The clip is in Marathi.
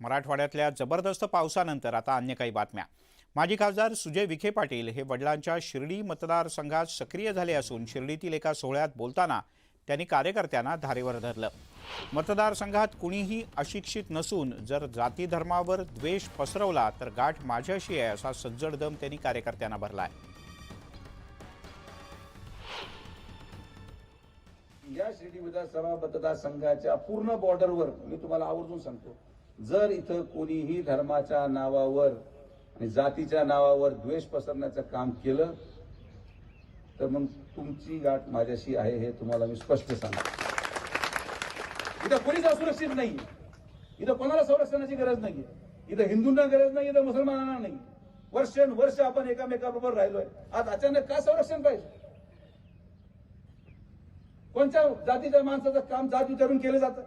मराठवाड्यातल्या जबरदस्त पावसानंतर आता अन्य काही बातम्या. माजी खासदार सुजय विखे पाटील हे वडिलांच्या शिर्डी मतदारसंघात सक्रिय झाले असून शिर्डीतील एका सोहळ्यात बोलताना त्यांनी कार्यकर्त्यांना धारेवर धरलं. मतदारसंघात कुणीही अशिक्षित नसून जर जाती धर्मावर द्वेष पसरवला तर गाठ माझ्याशी आहे असा सज्जड दम त्यांनी कार्यकर्त्यांना भरलाय. या शिर्डी विधानसभा मतदारसंघाच्या पूर्ण बॉर्डरवर मी तुम्हाला आवर्जून सांगतो. जर इथं कोणीही धर्माच्या नावावर आणि जातीच्या नावावर द्वेष पसरण्याचं काम केलं तर मग तुमची गाठ माझ्याशी आहे हे तुम्हाला मी स्पष्ट सांगतो. इथं कोणीच असुरक्षित नाही. इथं कोणाला संरक्षणाची गरज नाही इथं हिंदूंना गरज नाही इथं मुसलमानांना नाही वर्षानुवर्ष आपण एकामेकाबरोबर राहिलोय. आज अचानक का संरक्षण पाहिजे? कोणत्या जातीच्या माणसाचं काम जात विचारून केलं जातं?